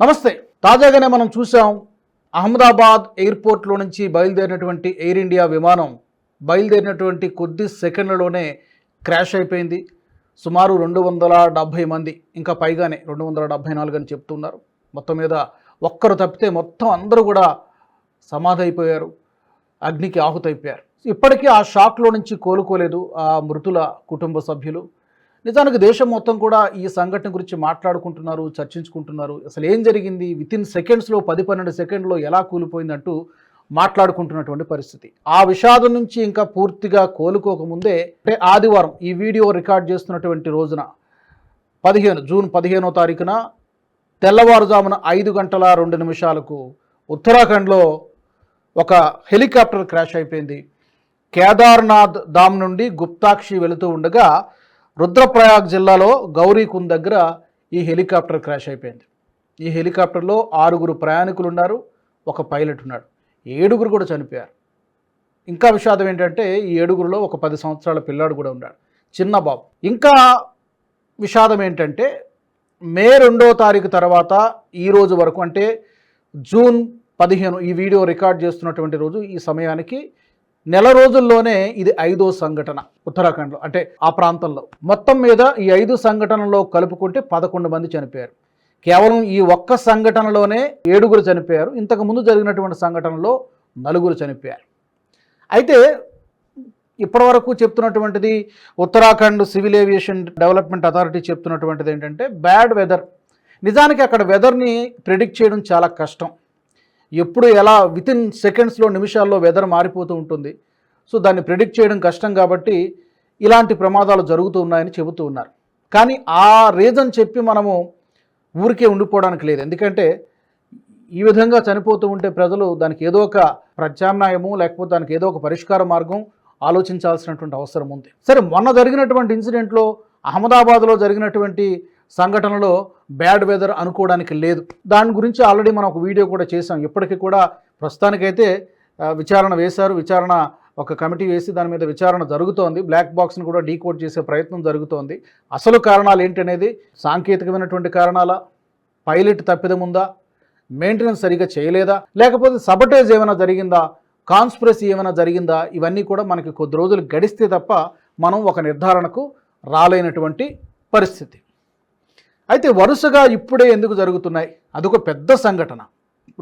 నమస్తే. తాజాగానే మనం చూసాం అహ్మదాబాద్ ఎయిర్పోర్ట్లో నుంచి బయలుదేరినటువంటి ఎయిర్ ఇండియా విమానం బయలుదేరినటువంటి కొద్ది సెకండ్లలోనే క్రాష్ అయిపోయింది. సుమారు రెండు వందల డెబ్భై మంది ఇంకా పైగానే రెండు వందల డెబ్భై నాలుగు అని చెప్తున్నారు. మొత్తం మీద ఒక్కరు తప్పితే మొత్తం అందరూ కూడా సమాధి అయిపోయారు అగ్నికి ఆహుతైపోయారు. ఇప్పటికీ ఆ షాక్లో నుంచి కోలుకోలేదు ఆ మృతుల కుటుంబ సభ్యులు. నిజానికి దేశం మొత్తం కూడా ఈ సంఘటన గురించి మాట్లాడుకుంటున్నారు చర్చించుకుంటున్నారు. అసలు ఏం జరిగింది? విత్ ఇన్ సెకండ్స్లో పది పన్నెండు సెకండ్లో ఎలా కూలిపోయిందంటూ మాట్లాడుకుంటున్నటువంటి పరిస్థితి. ఆ విషాదం నుంచి ఇంకా పూర్తిగా కోలుకోకముందే అంటే ఆదివారం ఈ వీడియో రికార్డ్ చేస్తున్నటువంటి రోజున పదిహేను జూన్ పదిహేనో తారీఖున తెల్లవారుజామున ఐదు గంటల రెండు నిమిషాలకు ఉత్తరాఖండ్లో ఒక హెలికాప్టర్ క్రాష్ అయిపోయింది. కేదార్నాథ్ ధామ్ నుండి గుప్తాక్షి వెళుతూ ఉండగా రుద్రప్రయాగ్ జిల్లాలో గౌరీకుంద్ దగ్గర ఈ హెలికాప్టర్ క్రాష్ అయిపోయింది. ఈ హెలికాప్టర్లో ఆరుగురు ప్రయాణికులు ఉన్నారు ఒక పైలట్ ఉన్నాడు. ఏడుగురు కూడా చనిపోయారు. ఇంకా విషాదం ఏంటంటే ఈ ఏడుగురులో ఒక పది సంవత్సరాల పిల్లాడు కూడా ఉన్నాడు. చిన్న బాబు. ఇంకా విషాదం ఏంటంటే మే రెండో తారీఖు తర్వాత ఈ రోజు వరకు అంటే జూన్ పదిహేను ఈ వీడియో రికార్డ్ చేస్తున్నటువంటి రోజు ఈ సమయానికి నెల రోజుల్లోనే ఇది ఐదో సంఘటన ఉత్తరాఖండ్లో అంటే ఆ ప్రాంతంలో. మొత్తం మీద ఈ ఐదు సంఘటనలో కలుపుకుంటే పదకొండు మంది చనిపోయారు. కేవలం ఈ ఒక్క సంఘటనలోనే ఏడుగురు చనిపోయారు. ఇంతకుముందు జరిగినటువంటి సంఘటనలో నలుగురు చనిపోయారు. అయితే ఇప్పటివరకు చెప్తున్నటువంటిది Uttarakhand civil aviation development authority చెప్తున్నటువంటిది ఏంటంటే బ్యాడ్ వెదర్. నిజానికి అక్కడ వెదర్ని ప్రిడిక్ట్ చేయడం చాలా కష్టం. ఎప్పుడు ఎలా విత్ ఇన్ సెకండ్స్లో నిమిషాల్లో వెదర్ మారిపోతూ ఉంటుంది. సో దాన్ని ప్రిడిక్ట్ చేయడం కష్టం కాబట్టి ఇలాంటి ప్రమాదాలు జరుగుతూ ఉన్నాయని చెబుతూ ఉన్నారు. కానీ ఆ రీజన్ చెప్పి మనము ఊరికే ఉండిపోవడానికి లేదు. ఎందుకంటే ఈ విధంగా చనిపోతూ ఉంటే ప్రజలు దానికి ఏదో ఒక ప్రత్యామ్నాయము లేకపోతే దానికి ఏదో ఒక పరిష్కార మార్గం ఆలోచించాల్సినటువంటి అవసరం ఉంది. సరే మొన్న జరిగినటువంటి ఇన్సిడెంట్లో అహ్మదాబాద్లో జరిగినటువంటి సంఘటనలో బ్యాడ్ వెదర్ అనుకోవడానికి లేదు. దాని గురించి ఆల్రెడీ మనం ఒక వీడియో కూడా చేసాం ఇప్పటికీ కూడా ప్రస్తుతానికైతే విచారణ వేశారు. విచారణ ఒక కమిటీ వేసి దాని మీద విచారణ జరుగుతోంది. బ్లాక్ బాక్స్ని కూడా డీకోడ్ చేసే ప్రయత్నం జరుగుతోంది. అసలు కారణాలు ఏంటనేది సాంకేతికమైనటువంటి కారణాల పైలట్ తప్పిదముందా మెయింటెనెన్స్ సరిగా చేయలేదా? లేకపోతే సబటేజ్ ఏమైనా జరిగిందా? కాన్స్పిరసీ ఏమైనా జరిగిందా? ఇవన్నీ కూడా మనకి కొద్ది రోజులు గడిస్తే తప్ప మనం ఒక నిర్ధారణకు రాలేనటువంటి పరిస్థితి. అయితే వరుసగా ఇప్పుడే ఎందుకు జరుగుతున్నాయి? అదొక పెద్ద సంఘటన.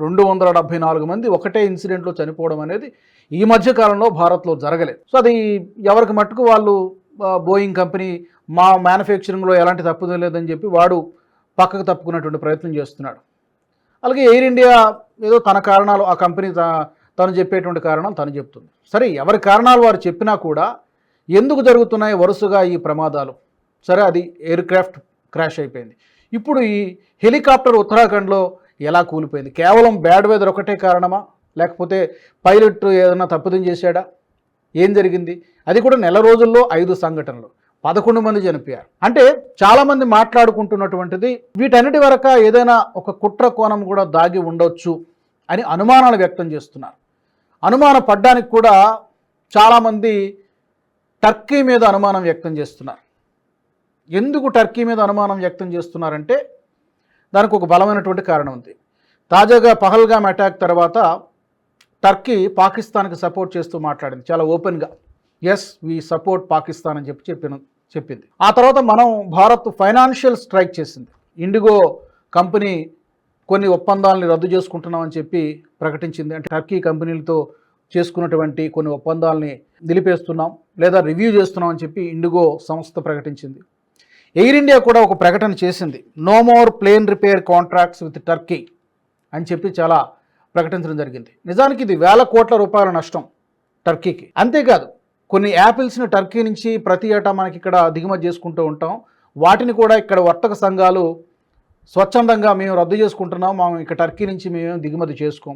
రెండు వందల డెబ్భై నాలుగు మంది ఒకటే ఇన్సిడెంట్లో చనిపోవడం అనేది ఈ మధ్య కాలంలో భారత్లో జరగలేదు. సో అది ఎవరికి మట్టుకు వాళ్ళు బోయింగ్ కంపెనీ మా మ్యానుఫ్యాక్చరింగ్లో ఎలాంటి తప్పుదం లేదని చెప్పి వాడు పక్కకు తప్పుకున్నటువంటి ప్రయత్నం చేస్తున్నాడు. అలాగే ఎయిర్ ఇండియా ఏదో తన కారణాలు ఆ కంపెనీ తను చెప్పేటువంటి కారణం తను చెప్తుంది. సరే ఎవరి కారణాలు వారు చెప్పినా కూడా ఎందుకు జరుగుతున్నాయి వరుసగా ఈ ప్రమాదాలు? సరే అది ఎయిర్ క్రాఫ్ట్ క్రాష్ అయిపోయింది. ఇప్పుడు ఈ హెలికాప్టర్ ఉత్తరాఖండ్లో ఎలా కూలిపోయింది? కేవలం బ్యాడ్ వెదర్ ఒకటే కారణమా? లేకపోతే పైలట్ ఏదైనా తప్పుదం చేశాడా? ఏం జరిగింది? అది కూడా నెల రోజుల్లో ఐదు సంఘటనలు. పదకొండు మంది చనిపోయారు. అంటే చాలామంది మాట్లాడుకుంటున్నటువంటిది వీటన్నిటి వరక ఏదైనా ఒక కుట్ర కోణం కూడా దాగి ఉండొచ్చు అని అనుమానాలు వ్యక్తం చేస్తున్నారు. అనుమాన పడ్డానికి కూడా చాలామంది టర్కీ మీద అనుమానం వ్యక్తం చేస్తున్నారు. ఎందుకు టర్కీ మీద అనుమానం వ్యక్తం చేస్తున్నారంటే దానికి ఒక బలమైనటువంటి కారణం ఉంది. తాజాగా పహల్గామ్ అటాక్ తర్వాత టర్కీ పాకిస్తాన్కి సపోర్ట్ చేస్తూ మాట్లాడింది. చాలా ఓపెన్గా. ఎస్ వీ సపోర్ట్ పాకిస్తాన్ అని చెప్పి చెప్పిన చెప్పింది. ఆ తర్వాత మనం భారత్ ఫైనాన్షియల్ స్ట్రైక్ చేసింది. ఇండిగో కంపెనీ కొన్ని ఒప్పందాలని రద్దు చేసుకుంటున్నామని చెప్పి ప్రకటించింది. అంటే టర్కీ కంపెనీలతో చేసుకున్నటువంటి కొన్ని ఒప్పందాలని నిలిపేస్తున్నాం లేదా రివ్యూ చేస్తున్నామని చెప్పి ఇండిగో సంస్థ ప్రకటించింది. ఎయిర్ ఇండియా కూడా ఒక ప్రకటన చేసింది. No more plane repair contracts with Turkey అని చెప్పి చాలా ప్రకటించడం జరిగింది. నిజానికి ఇది వేల కోట్ల రూపాయల నష్టం టర్కీకి. అంతేకాదు కొన్ని యాపిల్స్ని టర్కీ నుంచి ప్రతి ఏటా మనకి ఇక్కడ దిగుమతి చేసుకుంటూ ఉంటాం. వాటిని కూడా ఇక్కడ వర్తక సంఘాలు స్వచ్ఛందంగా మేము రద్దు చేసుకుంటున్నాం. మేము ఇక్కడ టర్కీ నుంచి మేము దిగుమతి చేసుకోం.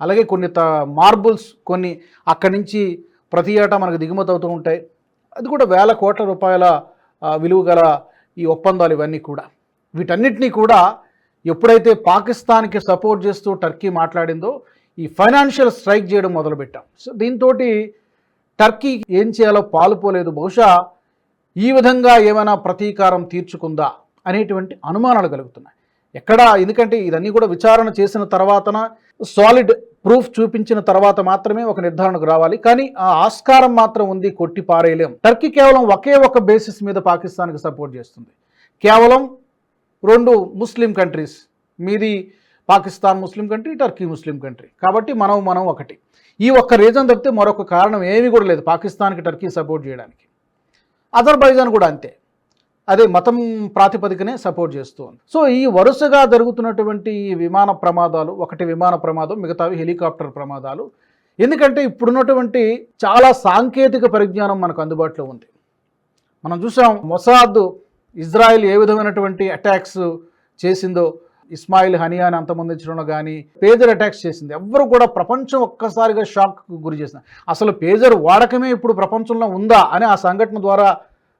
అలాగే కొన్ని త మార్బుల్స్ కొన్ని అక్కడి నుంచి ప్రతి ఏటా మనకు దిగుమతి అవుతూ ఉంటాయి. అది కూడా వేల కోట్ల రూపాయల విలువ గల ఈ ఒప్పందాలు ఇవన్నీ కూడా. వీటన్నిటినీ కూడా ఎప్పుడైతే పాకిస్తాన్కి సపోర్ట్ చేస్తూ టర్కీ మాట్లాడిందో ఈ ఫైనాన్షియల్ స్ట్రైక్ చేయడం మొదలుపెట్టాం. సో దీంతో టర్కీ ఏం చేయాలో పాలుపోలేదు. బహుశా ఈ విధంగా ఏమైనా ప్రతీకారం తీర్చుకుందా అనేటువంటి అనుమానాలు కలుగుతున్నాయి. ఎక్కడ ఎందుకంటే ఇదన్నీ కూడా విచారణ చేసిన తర్వాతన సాలిడ్ ప్రూఫ్ చూపించిన తర్వాత మాత్రమే ఒక నిర్ధారణకు రావాలి. కానీ ఆ ఆస్కారం మాత్రం ఉంది కొట్టి పారేయలేం. టర్కీ కేవలం ఒకే ఒక బేసిస్ మీద పాకిస్తాన్కి సపోర్ట్ చేస్తుంది. కేవలం రెండు ముస్లిం కంట్రీస్ మీది Pakistan Muslim country Turkey Muslim country కాబట్టి మనం మనం ఒకటి. ఈ ఒక్క రీజన్ తప్పితే మరొక కారణం ఏమీ కూడా లేదు పాకిస్తాన్కి టర్కీ సపోర్ట్ చేయడానికి. అజర్బైజాన్ కూడా అంతే. అదే మతం ప్రాతిపదికనే సపోర్ట్ చేస్తూ ఉంది సో ఈ వరుసగా జరుగుతున్నటువంటి ఈ విమాన ప్రమాదాలు ఒకటి విమాన ప్రమాదం మిగతావి హెలికాప్టర్ ప్రమాదాలు ఎందుకంటే ఇప్పుడున్నటువంటి చాలా సాంకేతిక పరిజ్ఞానం మనకు అందుబాటులో ఉంది. మనం చూసాం మొసాద్ ఇజ్రాయెల్ ఏ విధమైనటువంటి అటాక్స్ చేసిందో ఇస్మాయిల్ హనియాని అంతమొందించడంలో కానీ పేజర్ అటాక్స్ చేసింది. ఎవ్వరు కూడా ప్రపంచం ఒక్కసారిగా షాక్కు గురి చేసిన అసలు పేజర్ వాడకమే ఇప్పుడు ప్రపంచంలో ఉందా అని ఆ సంఘటన ద్వారా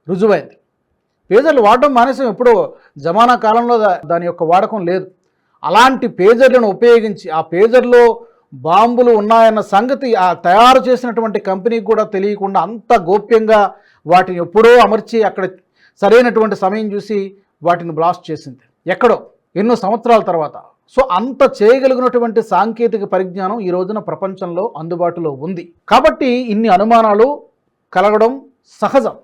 రుజువైంది. పేజర్లు వాడడం మానేసాం. ఎప్పుడో జమానా కాలంలో దాని యొక్క వాడకం లేదు. అలాంటి పేజర్లను ఉపయోగించి ఆ పేజర్లో బాంబులు ఉన్నాయన్న సంగతి ఆ తయారు చేసినటువంటి కంపెనీకి కూడా తెలియకుండా అంత గోప్యంగా వాటిని ఎప్పుడో అమర్చి అక్కడ సరైనటువంటి సమయం చూసి వాటిని బ్లాస్ట్ చేసింది. ఎక్కడో ఎన్నో సంవత్సరాల తర్వాత. సో అంత చేయగలిగినటువంటి సాంకేతిక పరిజ్ఞానం ఈ రోజున ప్రపంచంలో అందుబాటులో ఉంది. కాబట్టి ఇన్ని అనుమానాలు కలగడం సహజం.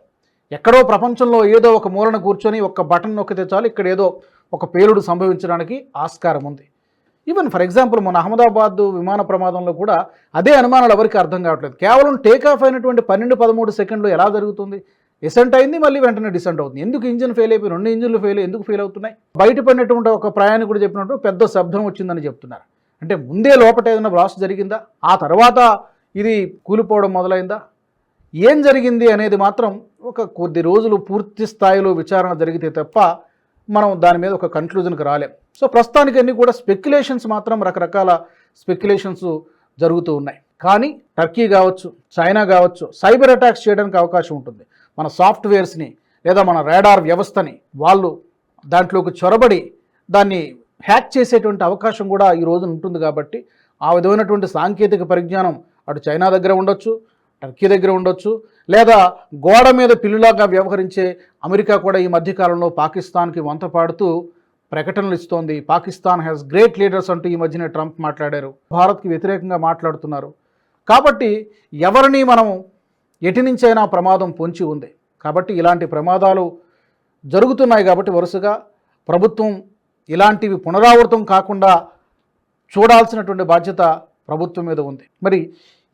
ఎక్కడో ప్రపంచంలో ఏదో ఒక మూలన కూర్చొని ఒక బటన్ నొక్కితే చాలు ఇక్కడ ఏదో ఒక పేలుడు సంభవించడానికి ఆస్కారం ఉంది. ఈవెన్ ఫర్ ఎగ్జాంపుల్ మన అహ్మదాబాద్ విమాన ప్రమాదంలో కూడా అదే అనుమానాలు ఎవరికి అర్థం కావట్లేదు. కేవలం టేక్ ఆఫ్ అయినటువంటి పన్నెండు పదమూడు సెకండ్లు ఎలా జరుగుతుంది? ఎసెంట్ అయింది మళ్ళీ వెంటనే డిసెంట్ అవుతుంది. ఎందుకు ఇంజిన్ ఫెయిల్ అయిపోయి రెండు ఇంజిన్లు ఫెయిల్ ఎందుకు ఫెయిల్ అవుతున్నాయి? బయటపడినటువంటి ఒక ప్రయాణికుడు చెప్పినట్టు పెద్ద శబ్దం వచ్చిందని చెప్తున్నారు. అంటే ముందే లోపట ఏదైనా బ్లాస్ట్ జరిగిందా? ఆ తర్వాత ఇది కూలిపోవడం మొదలైందా? ఏం జరిగింది అనేది మాత్రం ఒక కొద్ది రోజులు పూర్తి స్థాయిలో విచారణ జరిగితే తప్ప మనం దాని మీద ఒక కన్క్లూజన్కి రాలేం. సో ప్రస్తుతానికి అన్ని కూడా స్పెక్యులేషన్స్ మాత్రం రకరకాల స్పెక్యులేషన్స్ జరుగుతూ ఉన్నాయి. కానీ టర్కీ కావచ్చు చైనా కావచ్చు సైబర్ అటాక్స్ చేయడానికి అవకాశం ఉంటుంది. మన సాఫ్ట్వేర్స్ని లేదా మన రాడార్ వ్యవస్థని వాళ్ళు దాంట్లోకి చొరబడి దాన్ని హ్యాక్ చేసేటువంటి అవకాశం కూడా ఈ రోజున ఉంటుంది కాబట్టి ఆ విధమైనటువంటి సాంకేతిక పరిజ్ఞానం అటు చైనా దగ్గర ఉండొచ్చు టర్కీ దగ్గర ఉండొచ్చు లేదా గోడ మీద పిల్లులాగా వ్యవహరించే అమెరికా కూడా ఈ మధ్యకాలంలో పాకిస్తాన్కి వంత పాడుతూ ప్రకటనలు ఇస్తోంది. పాకిస్తాన్ హ్యాస్ గ్రేట్ లీడర్స్ అంటూ ఈ మధ్యనే ట్రంప్ మాట్లాడారు. భారత్కి వ్యతిరేకంగా మాట్లాడుతున్నారు. కాబట్టి ఎవరిని మనం ఎటు నుంచైనా ప్రమాదం పొంచి ఉంది. కాబట్టి ఇలాంటి ప్రమాదాలు జరుగుతున్నాయి కాబట్టి వరుసగా ప్రభుత్వం ఇలాంటివి పునరావృతం కాకుండా చూడాల్సినటువంటి బాధ్యత ప్రభుత్వం మీద ఉంది. మరి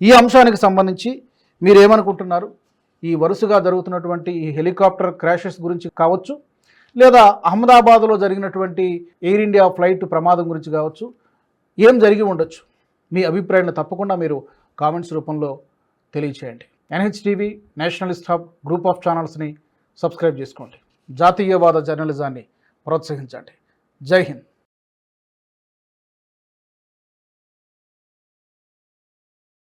ఈ అంశానికి సంబంధించి మీరేమనుకుంటున్నారు? ఈ వరుసగా జరుగుతున్నటువంటి ఈ హెలికాప్టర్ క్రాషెస్ గురించి కావచ్చు లేదా అహ్మదాబాద్లో జరిగినటువంటి ఎయిర్ ఇండియా ఫ్లైట్ ప్రమాదం గురించి కావచ్చు ఏం జరిగి ఉండొచ్చు? మీ అభిప్రాయాన్ని తప్పకుండా మీరు కామెంట్స్ రూపంలో తెలియచేయండి. NHTV nationalist hub group of ఛానల్స్ని subscribe చేసుకోండి. జాతీయవాద జర్నలిజాన్ని ప్రోత్సహించండి. జై హింద్.